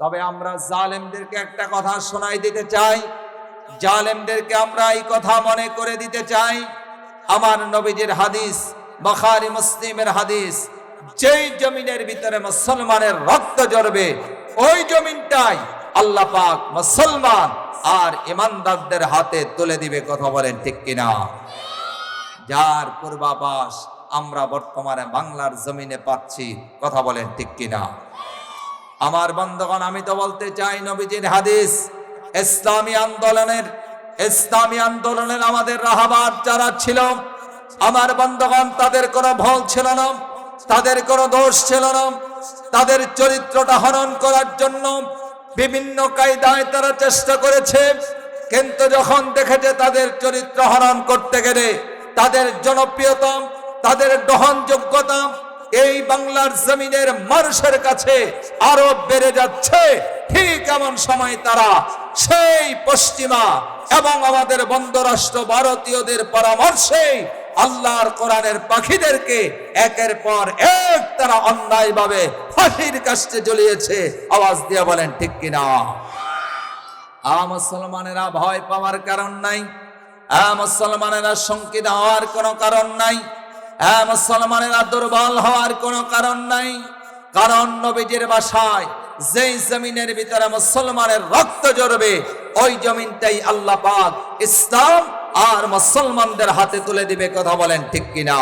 তবে আমরা জালেমদেরকে একটা কথা শোনাই দিতে চাই। জালেমদেরকে আমরা এই কথা মনে করে দিতে চাই। আমার নবীজির হাদিস, বখারি, মুসলিমের হাদিস, যেই জমিনের ভিতরে মুসলমানের রক্ত জড়বে ওই জমিনটাই আল্লাহ পাক মুসলমান আর ইমানদারদের হাতে তুলে দিবে, কথা বলেন ঠিক কিনা? যার পূর্বাভাস আমরা বর্তমানে বাংলার জমিনে পাচ্ছি, কথা বলেন ঠিক কিনা? আমার বন্ধগণ, আমি তো বলতে চাই নবীজির হাদিস, ইসলামী আন্দোলনের ইসলামী আন্দোলনের আমাদের রাহাবার যারা ছিল, আমার বন্ধগণ, তাদের কোনো ভুল ছিল না, তাদের কোনো দোষ ছিল না, তাদের চরিত্রটা হনন করার জন্য বিভিন্ন কায়দায় তারা চেষ্টা করেছে, কিন্তু যখন দেখেছে তাদের চরিত্র হরণ করতে গেলে, তাদের জনপ্রিয়তা, তাদের গ্রহণযোগ্যতা এই বাংলার জমিনের মানুষের কাছে আরও বেড়ে যাচ্ছে। ঠিক এমন সময় তারা সেই পশ্চিমা এবং আমাদের বন্ধরাষ্ট্র ভারতীয়দের পরামর্শে আল্লাহর কোরআনের পাখিদেরকে একের পর এক তারা অন্যায়ভাবে ফাঁসির কাছে জ্বলিয়েছে। আওয়াজ দিয়ে বলেন, ঠিক কিনা? আ মুসলমানেরা ভয় পাওয়ার কারণ নাই। আ মুসলমানেরা শঙ্কিত হওয়ার কোনো কারণ নাই। আ মুসলমানেরা দুর্বল হওয়ার কোনো কারণ নাই। কারণ নবীজির বাসায় যেই জমিনের ভিতরে মুসলমানের রক্ত জড়বে ওই জমিনটাই আল্লাহ পাক ইসলাম আর মুসলমানদের হাতে তুলে দিবে, কথা বলেন ঠিক কিনা?